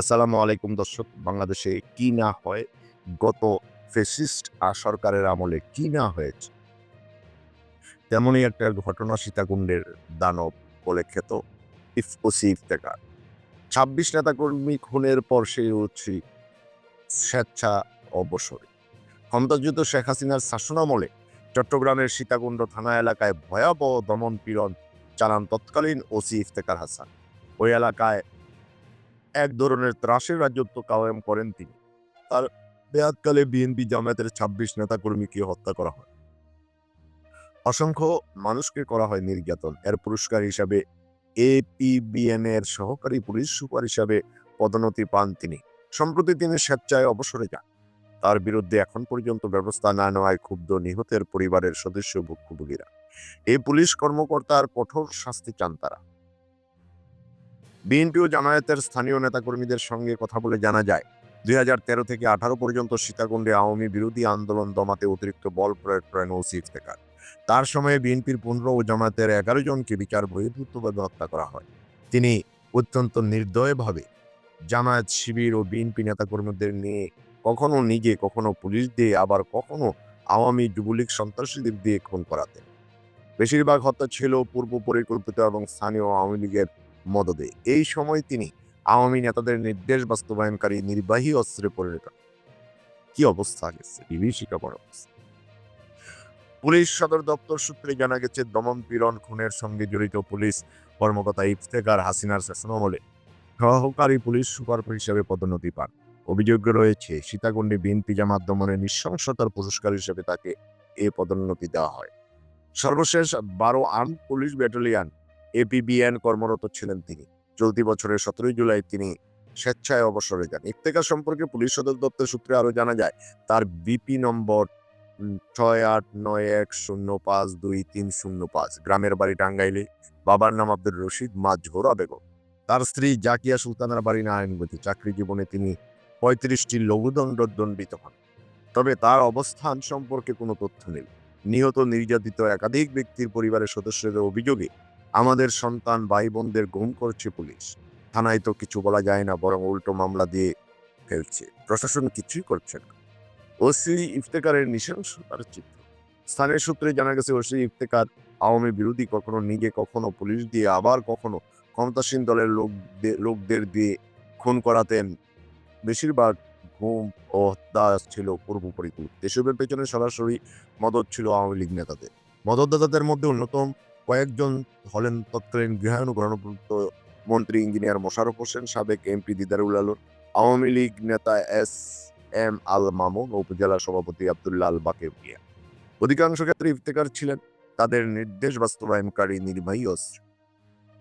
আসসালামু আলাইকুম দর্শক, বাংলাদেশে কি না হয়? গত ফেসিস্ট আর সরকারের আমলে কি না হয়েছে? তেমনই একটা ঘটনা সীতাকুণ্ডের দানব বলে খ্যাত ইফ ওসি ইফতেকার ছাব্বিশ নেতাকর্মী খুনের পর সেই উঠছি স্বেচ্ছা অবসরে। ক্ষমতাযুদ্ধ শেখ হাসিনার শাসনামলে চট্টগ্রামের সীতাকুণ্ড থানা এলাকায় ভয়াবহ দমন পীড়ন চালান তৎকালীন ওসি ইফতেকার হাসান। ওই এলাকায় এক ধরনের ত্রাসের রাজত্ব কায়েম করেন তিনি। তার বেয়াদকালে বিএনপি জামায়াতের ছাব্বিশ নেতাকর্মীকে হত্যা করা হয়। অসংখ্য মানুষকে করা হয় নির্যাতন। এর পুরস্কার হিসাবে এপিবিএন এর সহকারী পুলিশ সুপার হিসাবে পদোন্নতি পান তিনি। সম্প্রতি তিনি স্বেচ্ছায় অবসরে যান। তার বিরুদ্ধে এখন পর্যন্ত ব্যবস্থা না নেওয়ায় ক্ষুব্ধ নিহতের পরিবারের সদস্য ভুক্তভোগীরা। এই পুলিশ কর্মকর্তার কঠোর শাস্তি চান তারা। বিএনপি ও জামায়াতের স্থানীয় নেতাকর্মীদের সঙ্গে কথা বলে জানা যায়, দুই হাজার তেরো থেকে আঠারো পর্যন্ত সীতাকুণ্ডে আওয়ামী বিরোধী আন্দোলন দমাতে অতিরিক্ত বল প্রয়োগ করেন ওসি ইফতেকার তার সময়ে বিএনপির পনেরো ও জামায়াতের এগারো জনকে বিচার বহির্ভূতভাবে হত্যা করা হয়। তিনি অত্যন্ত নির্দয়ভাবে জামায়াত শিবির ও বিএনপি নেতাকর্মীদের নিয়ে কখনো নিজে, কখনো পুলিশ দিয়ে, আবার কখনো আওয়ামী যুবলীগ সন্ত্রাসীদের দিয়ে খুন করাতেন। বেশিরভাগ হত্যা ছিল পূর্ব পরিকল্পিত এবং স্থানীয় আওয়ামী লীগের মদদে। এই সময় তিনি আওয়ামী নেতাদের নির্দেশ বাস্তবায়নকারী নির্বাহী অস্ত্রে পরিণত কি অবস্থা গেছে বিভীষিকাকর অবস্থা। পুলিশ সদর দপ্তর সূত্রে জানা গেছে, দমন পীড়ন খুনের সঙ্গে জড়িত পুলিশ কর্মকর্তা ইফতেকার হাসিনার শাসনামলে সহকারী পুলিশ সুপার হিসেবে পদোন্নতি পান। অভিযোগ রয়েছে, সীতাকুণ্ডে বিএনপি জামাত দমনের নৃশংসতার পুরস্কার হিসেবে তাকে এ পদোন্নতি দেওয়া হয়। সর্বশেষ বারো আর্ম পুলিশ ব্যাটালিয়ান এপিবিএন কর্মরত ছিলেন তিনি। চলতি বছরের সতেরোই জুলাই তিনি স্বেচ্ছায় অবসরে যান। ইফতেকার সম্পর্কে পুলিশ সদর দপ্তর সূত্রে আরও জানা যায়, তার বিপি নম্বর ছয় আট নয় এক শূন্য পাঁচ দুই তিন শূন্য পাঁচ। গ্রামের বাড়ি টাঙ্গাইলে। বাবার নাম আব্দুর রশিদ মা ঝোরা বেগম তার স্ত্রী জাকিয়া সুলতানার বাড়ি নারায়ণগঞ্জে। চাকরি জীবনে তিনি পঁয়ত্রিশটি লঘুদণ্ড দণ্ডিত হন। তবে তার অবস্থান সম্পর্কে কোনো তথ্য নেই। নিহত, নির্যাতিত একাধিক ব্যক্তির পরিবারের সদস্যদের অভিযোগে আমাদের সন্তান ভাই বোনদের গুম করছে পুলিশ। থানায় তো কিছু বলা যায় না, বরং উল্টো মামলা দিয়ে ফেলছে। প্রশাসন কিছুই করছে না। ওসি ইফতেকারের নৃশংসতার চিত্র। স্থানীয় সূত্রে জানা গেছে, ওসি ইফতেকার আওয়ামী বিরোধী কখনো নিজে, কখনো পুলিশ দিয়ে, আবার কখনো ক্ষমতাসীন দলের লোকদের লোকদের দিয়ে খুন করাতেন। বেশিরভাগ ঘুম ও হত্যা ছিল পূর্ব এসবের পেছনে সরাসরি মদত ছিল আওয়ামী লীগ নেতাদের। মদতদাতাদের মধ্যে অন্যতম কয়েকজন হলেন তৎকালীন গৃহায়ণ গণপূর্ত মন্ত্রী ইঞ্জিনিয়ার মোশারফ হোসেন, সাবেক এমপি দিদারুল আলম, আওয়ামী লীগ নেতা এস এম আল মামুন উপজেলা সভাপতি আবদুল্লাহ আল মিয়া। অধিকাংশ ক্ষেত্রে ইফতেকার ছিলেন। তাদের নির্দেশ বাস্তবায়নকারী নির্বাহী অস্ত্র।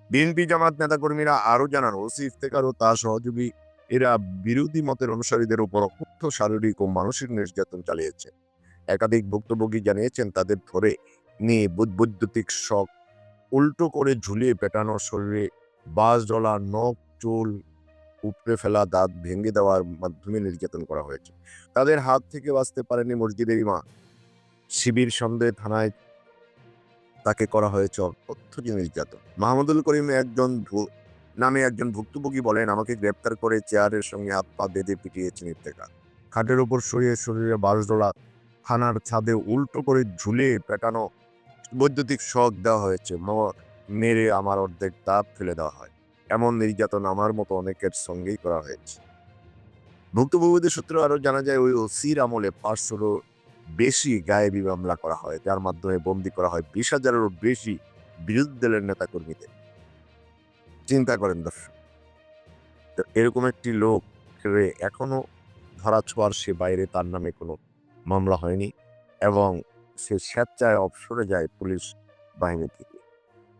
বিএনপি জামাত নেতাকর্মীরা আরও জানান, ওসি ইফতেকার ও তার সহযোগী এরা বিরোধী মতের অনুসারীদের উপর অকুণ্ঠ শারীরিক ও মানসিক নির্যাতন চালিয়েছে। একাধিক ভুক্তভোগী জানিয়েছেন, তাদের ধরে নিয়ে বৈদ্যুতিক শক উল্টো করে ঝুলিয়ে পেটানো শরীরে বাস জ্বলা নখ, চুল উপড়ে ফেলা দাঁত ভেঙে দেওয়ার মাধ্যমে নির্যাতন করা হয়েছে। তাদের হাত থেকে বাঁচতে পারেনি মসজিদের ইমা শিবির সন্দেহ থানায় তাকে করা হয়েছে অত্যধিক নির্যাতন। মাহমুদুল করিম একজন নামে একজন ভুক্তভোগী বলেন, আমাকে গ্রেপ্তার করে চেয়ারের সঙ্গে হাত পা বেঁধে পিটিয়েছেন ইফতেকার খাটের উপর শরীরে শরীরে বাস ডোলা, থানার ছাদে উল্টো করে ঝুলে পেটানো বৈদ্যুতিক শখ দেওয়া হয়েছে। মেরে আমার অর্ধেক দাঁত ফেলে দেওয়া হয়। এমন নির্যাতন আমার মতো অনেকের সঙ্গেই করা হয়েছে। ভুক্তভোগীদের সূত্রে আরও জানা যায়, ওই ওসির আমলে পাঁচশোরও বেশি গায়েবী মামলা করা হয়। যার মাধ্যমে বন্দি করা হয় বিশ হাজারেরও বেশি বিরোধী দলের নেতাকর্মীদের। চিন্তা করেন দর্শক, তো এরকম একটি লোক এখনও ধরা ছোঁয়ার সে বাইরে তার নামে কোনো মামলা হয়নি এবং সে স্বেচ্ছায় অবসরে যায় পুলিশ বাহিনী থেকে।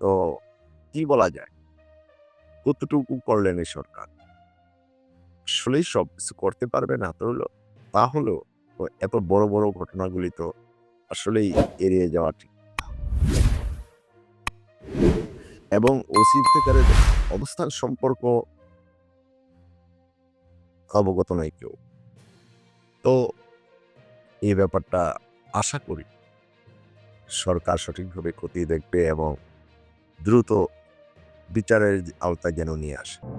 তো কি বলা যায়? কতটুকু করলেন এই সরকার? আসলেই সব কিছু করতে পারবে না তো হলো তাহলে তো এত বড় বড় ঘটনাগুলি তো আসলেই এড়িয়ে যাওয়া ঠিক এবং ওসি অবস্থান সম্পর্ক অবগত নাই কেউ। তো এই ব্যাপারটা আশা করি সরকার সঠিকভাবে ক্ষতি দেখবে এবং দ্রুত বিচারের আওতায় যেন নিয়ে আসে।